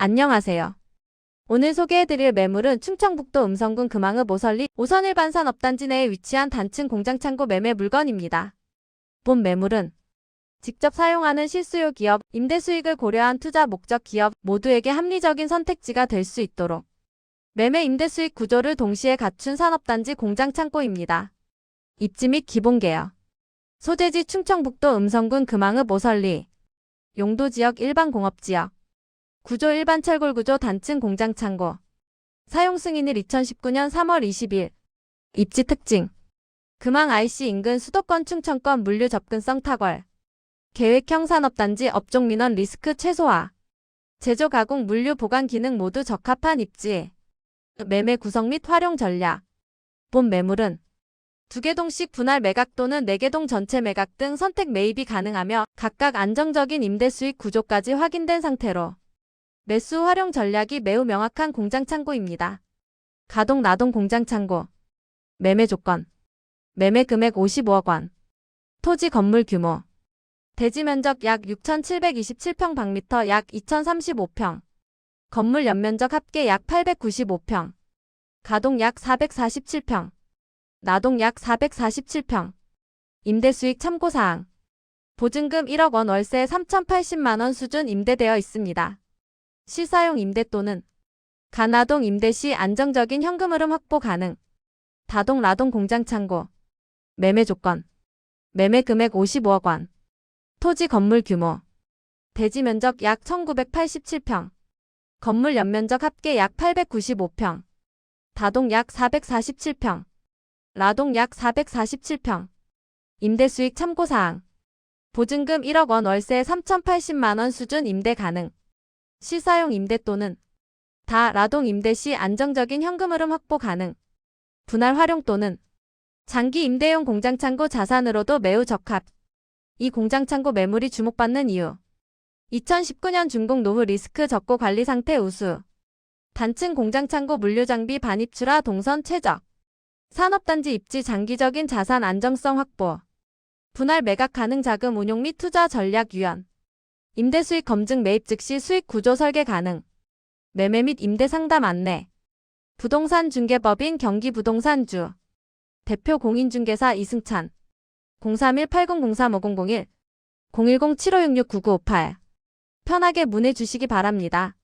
안녕하세요. 오늘 소개해드릴 매물은 충청북도 음성군 금왕읍 오설리 오선 일반산 업단지 내에 위치한 단층 공장창고 매매 물건입니다. 본 매물은 직접 사용하는 실수요 기업, 임대 수익을 고려한 투자 목적 기업 모두에게 합리적인 선택지가 될 수 있도록 매매 임대 수익 구조를 동시에 갖춘 산업단지 공장창고입니다. 입지 및 기본 개요. 소재지 충청북도 음성군 금왕읍 오설리 용도지역 일반공업지역 구조 일반 철골 구조 단층 공장 창고. 사용 승인일 2019년 3월 20일. 입지 특징. 금왕 IC 인근 수도권 충청권 물류 접근성 탁월. 계획형 산업단지 업종 민원 리스크 최소화. 제조 가공 물류 보관 기능 모두 적합한 입지. 매매 구성 및 활용 전략. 본 매물은 두개 동씩 분할 매각 또는 네 개 동 전체 매각 등 선택 매입이 가능하며 각각 안정적인 임대 수익 구조까지 확인된 상태로 매수 활용 전략이 매우 명확한 공장 창고입니다. 가동 나동 공장 창고. 매매 조건. 매매 금액 55억 원. 토지 건물 규모. 대지 면적 약 6,727평방미터 약 2,035평. 건물 연면적 합계 약 895평. 가동 약 447평. 나동 약 447평. 임대 수익 참고 사항. 보증금 1억 원 월세 3,080만 원 수준 임대되어 있습니다. 실사용 임대 또는 가나동 임대 시 안정적인 현금 흐름 확보 가능. 다동 라동 공장 창고. 매매 조건. 매매 금액 55억 원. 토지 건물 규모. 대지 면적 약 1987평. 건물 연면적 합계 약 895평. 다동 약 447평. 라동 약 447평. 임대 수익 참고 사항. 보증금 1억 원 월세 3,080만 원 수준 임대 가능. 시사용 임대 또는 다 라동 임대 시 안정적인 현금 흐름 확보 가능. 분할 활용 또는 장기 임대용 공장 창고 자산으로도 매우 적합. 이 공장 창고 매물이 주목받는 이유. 2019년 준공 노후 리스크 적고 관리 상태 우수. 단층 공장 창고 물류 장비 반입출하 동선 최적. 산업단지 입지 장기적인 자산 안정성 확보. 분할 매각 가능 자금 운용 및 투자 전략 유연. 임대 수익 검증 매입 즉시 수익 구조 설계 가능. 매매 및 임대 상담 안내. 부동산 중개법인 경기부동산주. 대표 공인중개사 이승찬. 031-8003-5001. 010-7566-9958. 편하게 문의 주시기 바랍니다.